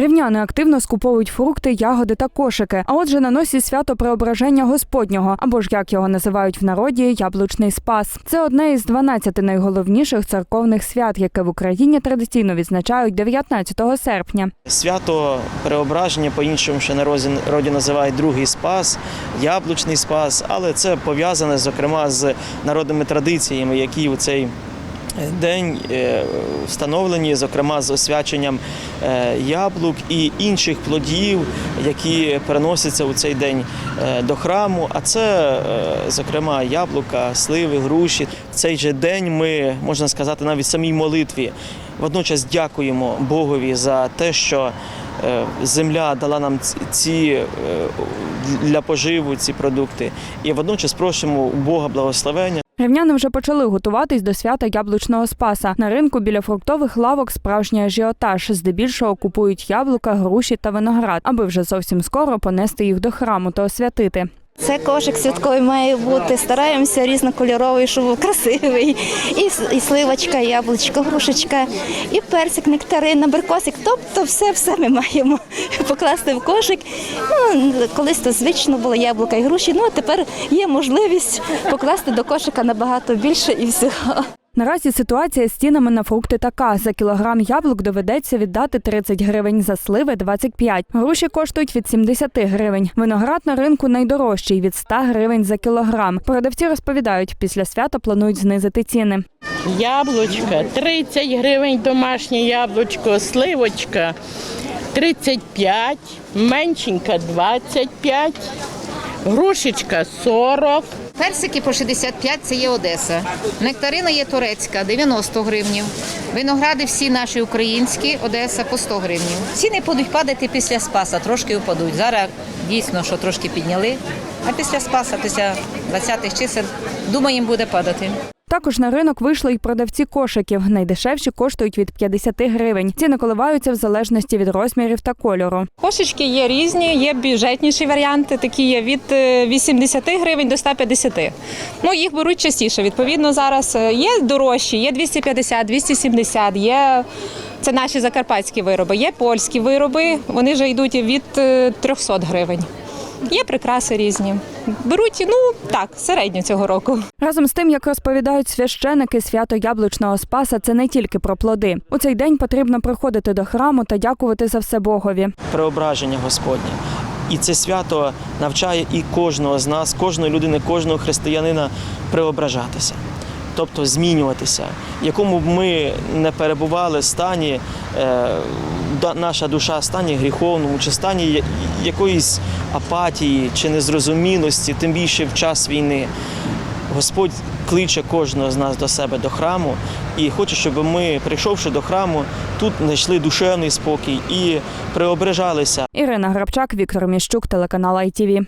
Рівняни активно скуповують фрукти, ягоди та кошики. А отже, на носі свято преображення Господнього, або ж як його називають в народі, яблучний спас. Це одне із 12 найголовніших церковних свят, яке в Україні традиційно відзначають 19 серпня. Свято Преображення, по-іншому ще народі, народі називають другий спас, яблучний спас, але це пов'язане зокрема з народними традиціями, які у цей день е, встановлені, зокрема з освяченням е, яблук і інших плодів, які переносяться у цей день е, до храму. А це, зокрема, яблука, сливи, груші. В цей же день ми, можна сказати, навіть самій молитві водночас дякуємо Богові за те, що земля дала нам ці для поживу ці продукти, і водночас просимо у Бога благословення. Рівняни вже почали готуватись до свята яблучного спаса. На ринку біля фруктових лавок справжній ажіотаж. Здебільшого купують яблука, груші та виноград, аби вже зовсім скоро понести їх до храму та освятити. Це кошик святковий має бути. Стараємося різнокольоровий, щоб був красивий. І, і сливочка, і яблучко, грушечка, і персик, нектарин, беркосик. Тобто все, все ми маємо покласти в кошик. Ну, колись то звично було яблука і груші. Ну а тепер є можливість покласти до кошика набагато більше і всього. Наразі ситуація з цінами на фрукти така: за кілограм яблук доведеться віддати 30 гривень, за сливи 25. Груші коштують від 70 гривень. Виноград на ринку найдорожчий від 100 гривень за кілограм. Продавці розповідають, після свята планують знизити ціни. Яблучка 30 гривень домашнє яблучко, сливочка 35, меншенька 25, грушечка 40. Персики по 65 це є Одеса. Нектарина є турецька 90 гривнів. Виногради всі наші українські, Одеса по 100 гривнів. Ціни будуть падати після Спаса, трошки впадуть. Зараз дійсно, що трошки підняли, а після Спаса, після 20-х чисел, думаємо, буде падати. Також на ринок вийшли й продавці кошиків. Найдешевші коштують від 50 гривень. Ціни коливаються в залежності від розмірів та кольору. Кошечки є різні, є бюджетніші варіанти, такі є від е, 80 гривень до 150. Ну, їх беруть частіше. Відповідно, зараз е, є дорожчі, є 250, 270, є це наші закарпатські вироби, є польські вироби, вони вже йдуть від е, 300 гривень. Є прикраси різні. Беруть, ну так, середньо цього року. Разом з тим, як розповідають священики, свято яблучного спаса це не тільки про плоди. У цей день потрібно приходити до храму та дякувати за все Богові. Преображення Господнє. І це свято навчає і кожного з нас, кожної людини, кожного християнина преображатися, тобто змінюватися, в якому б ми не перебували стані, е, наша душа стані гріховному, чи стані якоїсь апатії чи незрозумілості, тим більше в час війни. Господь кличе кожного з нас до себе до храму і хоче, щоб ми, прийшовши до храму, тут знайшли душевний спокій і преображалися. Ірина Грабчак, Віктор Міщук, телеканал ITV.